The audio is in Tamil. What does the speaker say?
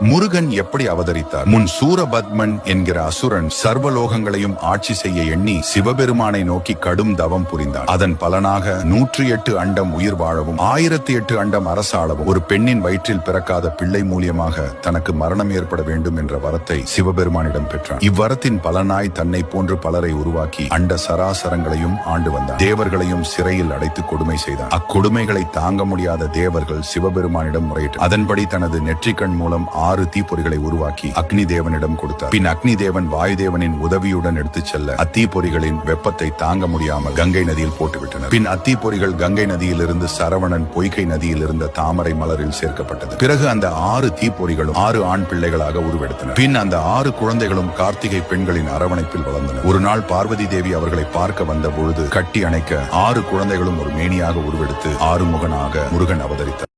முருகன் எப்படி அவதரித்தார்? முன் சூரபத்மன் என்கிற அசுரன் சர்வலோகங்களையும் ஆட்சி செய்ய எண்ணி சிவபெருமானை நோக்கி கடும் தவம் புரிந்தான். அதன் பலனாக நூற்றி எட்டு அண்டம் உயிர் வாழவும் ஆயிரத்தி எட்டு அண்டம் அரசாளவும் ஒரு பெண்ணின் வயிற்றில் பிறக்காத பிள்ளை மூலியமாக தனக்கு மரணம் ஏற்பட வேண்டும் என்ற வரத்தை சிவபெருமானிடம் பெற்றான். இவ்வரத்தின் பலனாய் தன்னை போன்று பலரை உருவாக்கி அண்ட சராசரங்களையும் ஆண்டு வந்தான். தேவர்களையும் சிறையில் அடைத்து கொடுமை செய்தான். அக்கொடுமைகளை தாங்க முடியாத தேவர்கள் சிவபெருமானிடம் முறையிட்டு அதன்படி தனது நெற்றிக்கண் மூலம் ஆறு தீப்பொறிகளை உருவாக்கி அக்னி தேவனிடம் கொடுத்தார். பின் அக்னி தேவன் வாயுதேவனின் உதவியுடன் எடுத்துச் செல்ல அத்தீப்பொறிகளின் வெப்பத்தை தாங்க முடியாமல் கங்கை நதியில் போட்டுவிட்டனர். பின் அத்தீப்பொறிகள் கங்கை நதியில் இருந்து சரவணன் பொய்கை நதியில் இருந்த தாமரை மலரில் சேர்க்கப்பட்டது. பிறகு அந்த ஆறு தீப்பொறிகளும் ஆறு ஆண் பிள்ளைகளாக உருவெடுத்தனர் பின் அந்த ஆறு குழந்தைகளும் கார்த்திகை பெண்களின் அரவணைப்பில் வளர்ந்தனர். ஒரு நாள் பார்வதி தேவி அவர்களை பார்க்க வந்த பொழுது கட்டி அணைக்க ஆறு குழந்தைகளும் ஒரு மேனியாக உருவெடுத்து ஆறுமுகனாக முருகன் அவதரித்தார்.